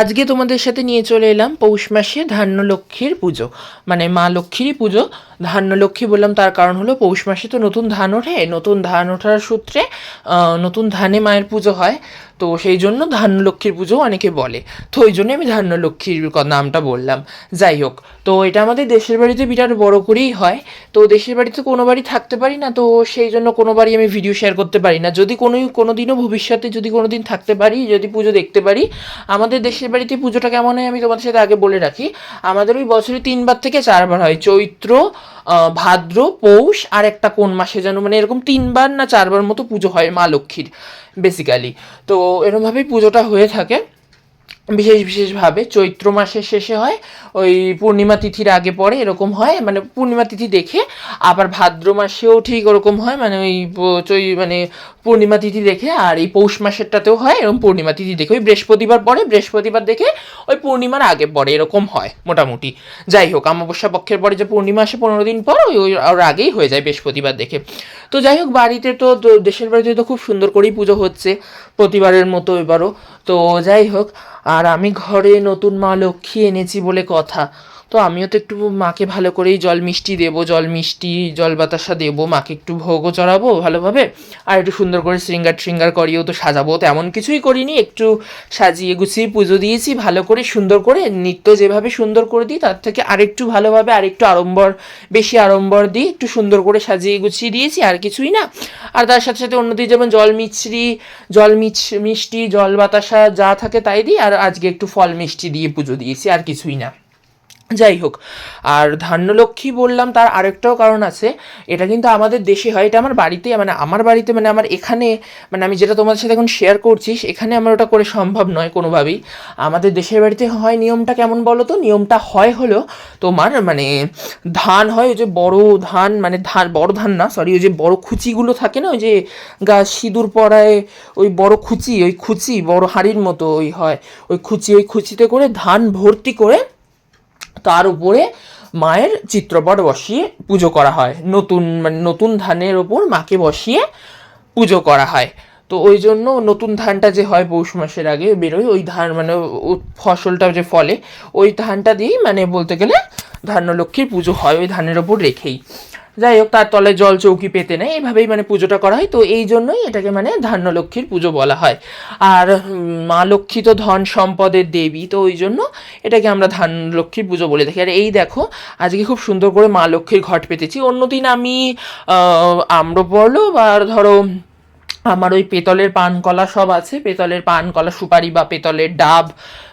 আজকে তোমাদের সাথে নিয়ে চলে এলাম পৌষ মাসে ধান্যলক্ষ্মীর পুজো। মানে মা লক্ষ্মীরই পুজো। ধান্যলক্ষ্মী বললাম তার কারণ হলো পৌষ মাসে তো নতুন ধান ওঠে, নতুন ধান ওঠার সূত্রে নতুন ধানে মায়ের পুজো হয়। তো সেই জন্য ধান্য লক্ষ্মীর পুজো অনেকে বলে। তো ওই জন্য আমি ধান্যলক্ষ্মীর নামটা বললাম। যাই হোক, তো এটা আমাদের দেশের বাড়িতে বিরাট বড় করেই হয়। তো দেশের বাড়িতে কোনো বাড়ি থাকতে পারি না, তো সেই জন্য কোনো বাড়ি আমি ভিডিও শেয়ার করতে পারি না। যদি কোনো কোনো দিনও ভবিষ্যতে যদি কোনো দিন থাকতে পারি, যদি পুজো দেখতে পারি, আমাদের দেশের বাড়িতে পুজোটা কেমন হয় আমি তোমাদের সাথে আগে বলে রাখি। আমাদের ওই বছরে তিনবার থেকে চারবার হয়। চৈত্র ভাদ্র, পৌষ আর একটা কোন মাসে যেন মানে এরকম তিনবার না চারবার মতো পুজো হয় মা লক্ষ্মীর। বেসিক্যালি তো এরকমভাবেই পুজোটা হয়ে থাকে। বিশেষ বিশেষভাবে চৈত্র মাসের শেষে হয়, ওই পূর্ণিমা তিথির আগে পরে এরকম হয় মানে পূর্ণিমা তিথি দেখে আবার ভাদ্র মাসেও ঠিক ওরকম হয় মানে ওই চৈ মানে পূর্ণিমা তিথি দেখে আর এই পৌষ মাসেরটাতেও হয় এরকম পূর্ণিমা তিথি দেখে ওই বৃহস্পতিবার পরে, বৃহস্পতিবার দেখে ওই পূর্ণিমার আগে পরে, এরকম হয় মোটামুটি। যাই হোক, অমাবস্যা পক্ষের পরে যে পূর্ণিমা আসে পনেরো দিন পর, ওই ওর আগেই হয়ে যায় বৃহস্পতিবার দেখে। তো যাই হোক, বাড়িতে তো দেশের বাড়িতে তো খুব সুন্দর করেই পুজো হচ্ছে প্রতিবারের মতো এবারও। তো যাই হোক, আর আমি ঘরে নতুন মা লক্ষ্মী এনেছি বলে কথা। তো আমিও তো একটু মাকে ভালো করেই জল মিষ্টি দেবো, জল মিষ্টি, জল বাতাসা দেবো, মাকে একটু ভোগও চড়াবো ভালোভাবে। আর একটু সুন্দর করে শৃঙ্গার শৃঙ্গার করিয়েও তো সাজাবো, তেমন কিছুই করিনি, একটু সাজিয়ে গুছিয়ে পুজো দিয়েছি, ভালো করে সুন্দর করে নিত্য যেভাবে সুন্দর করে দিই, তার থেকে আরেকটু ভালোভাবে আরেকটু আড়ম্বর, বেশি আড়ম্বর দিই, একটু সুন্দর করে সাজিয়ে গুছিয়ে দিয়েছি, আর কিছুই না। আর তার সাথে সাথে অন্যদিকে যেমন জল মিছরি, জল মিছ, মিষ্টি, জল বাতাসা যা থাকে তাই দিই, আর আজকে একটু ফল মিষ্টি দিয়ে পুজো দিয়েছি, আর কিছুই না। যাই হোক আর ধান্যলক্ষ্মী বললাম তার আরেকটাও কারণ আছে, এটা কিন্তু আমাদের দেশে হয়, এটা আমার বাড়িতে মানে আমার বাড়িতে মানে আমার এখানে মানে আমি যেটা তোমাদের সাথে এখন শেয়ার করছি এখানে আমার ওটা করে সম্ভব নয় কোনোভাবেই। আমাদের দেশের বাড়িতে হয় নিয়মটা কেমন বলো তো? নিয়মটা হয় হলো তোমার মানে ধান হয়, ওই যে বড় ধান মানে ধান, বড় ধান না সরি ওই যে বড় খুচিগুলো থাকে না, ওই যে গা, সিঁদুর পরায় ওই বড় খুচি, ওই খুচি, বড় হাঁড়ির মতো ওই হয়, ওই খুচি, ওই খুচিতে করে ধান ভর্তি করে তার উপরে মায়ের চিত্রপট বসিয়ে পুজো করা হয়। নতুন মানে নতুন ধানের ওপর মাকে বসিয়ে পুজো করা হয়। তো ওই জন্য নতুন ধানটা যে হয় পৌষ মাসের আগে বেরোয়, ওই ধান মানে ফসলটা যে ফলে, ওই ধানটা দিয়েই মানে বলতে গেলে ধান্যলক্ষ্মীর পুজো হয়, ওই ধানের ওপর রেখেই। যাই হোক তার তলে জল চৌকি পেতে নেয় এইভাবেই মানে পুজোটা করা হয়। তো এই জন্যই এটাকে মানে ধান্যলক্ষ্মীর পুজো বলা হয়। আর মা লক্ষ্মী তো ধন সম্পদের দেবী, তো ওই জন্য এটাকে আমরা ধান লক্ষ্মীর পুজো বলে থাকি আর এই দেখো, আজকে খুব সুন্দর করে মা লক্ষ্মীর ঘট পেতেছি। অন্যদিন আমি আম্রপর্ল বা ধরো আমার ওই পেতলের পানকলা সব আছে। পেতলের পানকলা, সুপারি বা পেতলের ডাব,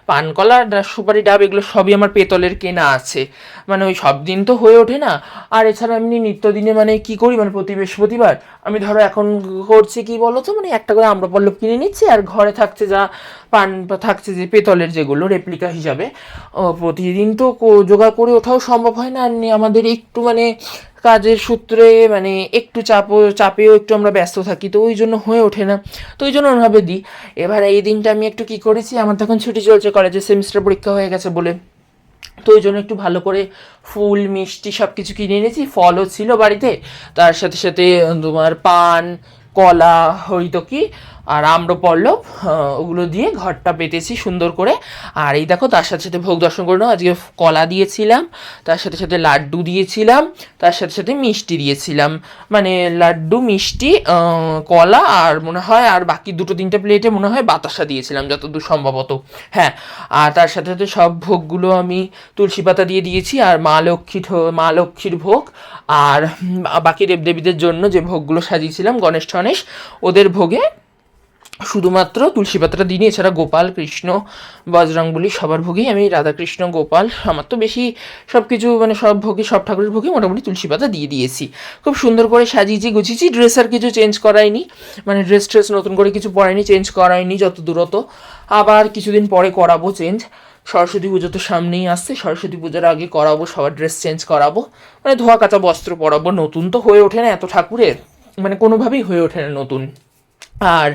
পানকলা সুপারি, ডাব এগুলো সবই আমার পেতলের কেনা আছে। মানে ওই সব দিন তো হয়ে ওঠে না। আর এছাড়া এমনি নিত্যদিনে মানে কি করি? মানে প্রতি বৃহস্পতিবার আমি ধরো এখন করছি কি বলো তো মানে একটা করে আম্রপল্লব কিনে নিচ্ছি আর ঘরে থাকছে যা পান থাকছে যে পেতলের যেগুলো রেপ্লিকা হিসাবে। প্রতিদিন তো জোগাড় করে ওঠাও সম্ভব হয় না। আর আমাদের একটু মানে কাজের সূত্রে মানে একটু চাপও, চাপেও একটু আমরা ব্যস্ত থাকি, তো ওই জন্য হয়ে ওঠে না। তো ওই জন্য ওভাবে দিই। এবার এই দিনটা আমি একটু কি করেছি, আমার তখন ছুটি চলছে কলেজে সেমিস্টার পরীক্ষা হয়ে গেছে বলে। তো ওই জন্য একটু ভালো করে ফুল, মিষ্টি সব কিছু কিনে এনেছি, ফলও ছিল বাড়িতে। তার সাথে সাথে তোমার পান কলা হরিতকি আর আম্রপল্লব ওগুলো দিয়ে ঘরটা পেতেছি সুন্দর করে। আর এই দেখো, তার সাথে সাথে ভোগ দর্শন করে আজকে কলা দিয়েছিলাম, তার সাথে সাথে লাড্ডু দিয়েছিলাম, তার সাথে সাথে মিষ্টি দিয়েছিলাম। মানে লাড্ডু, মিষ্টি কলা আর মনে হয়, আর বাকি দুটো তিনটে প্লেটে মনে হয় বাতাসা দিয়েছিলাম, যতদূর সম্ভবত। হ্যাঁ আর তার সাথে সাথে সব ভোগগুলো আমি তুলসী পাতা দিয়ে দিয়েছি, আর মা লক্ষ্মী মা লক্ষ্মীর ভোগ। আর বাকি দেবদেবীদের জন্য যে ভোগগুলো সাজিয়েছিলাম, গণেশ টনেশ ওদের ভোগে শুধুমাত্র তুলসী পাতাটা দিইনি, এছাড়া গোপাল, কৃষ্ণ, বজরংবলী সবার ভোগেই আমি রাধাকৃষ্ণ, গোপাল, আমার তো বেশি সব কিছু মানে সব ভোগে, সব ঠাকুরের ভোগে মোটামুটি তুলসী পাতা দিয়ে দিয়েছি। খুব সুন্দর করে সাজিয়েছি, গুছিয়েছি ড্রেস আর কিছু চেঞ্জ করায়নি মানে ড্রেস ট্রেস নতুন করে কিছু পরাইনি চেঞ্জ করায়নি যত দূরত আবার কিছুদিন পরে করাবো চেঞ্জ সরস্বতী পুজো তো সামনেই আসছে, সরস্বতী পুজোর আগে করাবো, সবার ড্রেস চেঞ্জ করাবো মানে ধোয়া কাচা বস্ত্র পরাবো, নতুন তো হয়ে ওঠে না এত ঠাকুরের। মানে কোনোভাবেই হয়ে ওঠে না নতুন। আর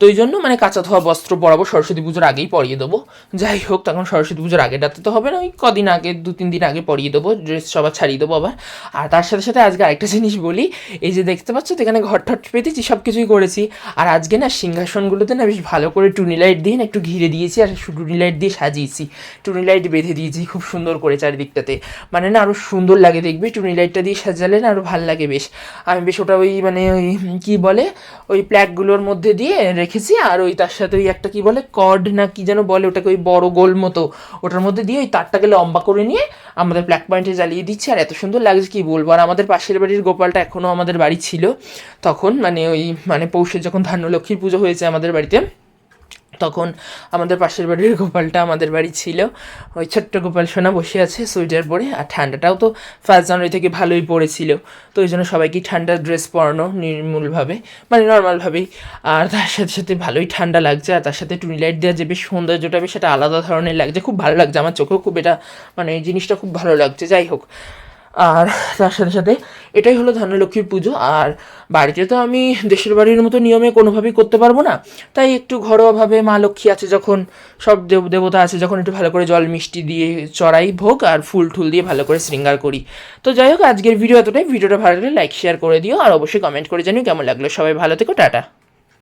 তো এই জন্য মানে কাঁচা ধোয়া বস্ত্র বরাবর সরস্বতী পুজোর আগেই পরিয়ে দেবো। যাই হোক, তখন সরস্বতী পুজোর আগে রাতে তো হবে না, ওই কদিন আগে, দু তিন দিন আগে পরিয়ে দেবো, ড্রেস সবার ছাড়িয়ে দেবো আবার। আর তার সাথে সাথে আজকে আরেকটা জিনিস বলি, এই যে দেখতে পাচ্ছ তো এখানে ঘর ঠট পেতেছি সব কিছুই করেছি। আর আজকে না সিংহাসনগুলোতে না বেশ ভালো করে টুনি লাইট দিয়ে না একটু ঘিরে দিয়েছি, আর টুনি লাইট দিয়ে সাজিয়েছি। টুনি লাইট বেঁধে দিয়েছি খুব সুন্দর করে চারিদিকটাতে। মানে না আরও সুন্দর লাগে দেখবি, টুনি লাইটটা দিয়ে সাজালে না আরও ভালো লাগে বেশ। আমি বেশ ওটা ওই মানে ওই কী বলে? ওই প্ল্যাকগুলোর মধ্যে দিয়ে রেখেছি, আর ওই তার সাথে ওই একটা কি বলে কর্ড না কি যেন বলে, ওটাকে ওই বড় গোল মতো, ওটার মধ্যে দিয়ে ওই তারটাকে লম্বা করে নিয়ে আমাদের ব্ল্যাক পয়েন্টে জ্বালিয়ে দিচ্ছি। আর এত সুন্দর লাগছে, কি বলব? আর আমাদের পাশের বাড়ির গোপালটা এখনও আমাদের বাড়ি ছিল। তখন মানে ওই মানে পৌষের যখন ধান্যলক্ষ্মীর পুজো হয়েছে আমাদের বাড়িতে তখন আমাদের পাশের বাড়ির গোপালটা আমাদের বাড়ি ছিল। ওই ছোট্ট গোপাল সোনা বসে আছে সোয়েটার পরে, আর ঠান্ডাটাও তো ফার্স্ট জানুয়ারি থেকে ভালোই পড়েছিল। তো ওই জন্য সবাইকে ঠান্ডার ড্রেস পরানো নির্মূলভাবে মানে নর্মালভাবেই আর তার সাথে সাথে ভালোই ঠান্ডা লাগছে, আর তার সাথে টুনি লাইট দেওয়া যে বেশ সৌন্দর্যটা, বেশ সেটা আলাদা ধরনের লাগছে। খুব ভালো লাগছে, আমার চোখেও খুব এটা মানে এই জিনিসটা খুব ভালো লাগছে। যাই হোক আর তার সাথে সাথে এটাই হলো ধনলক্ষ্মীর পুজো। আর বাড়িতে তো আমি দেশের বাড়ির মতো নিয়মে কোনোভাবেই করতে পারব না। তাই একটু ঘরোয়াভাবে মা লক্ষ্মী আছে যখন, সব দেব দেবতা আছে যখন একটু ভালো করে জল মিষ্টি দিয়ে চড়াই ভোগ আর ফুল টুল দিয়ে ভালো করে শৃঙ্গার করি। তো যাই হোক, আজকের ভিডিও এতটাই। ভিডিওটা ভালো লাগলে লাইক শেয়ার করে দিও। আর অবশ্যই কমেন্ট করে জানিও কেমন লাগল। সবাই ভালো থেকো, টাটা।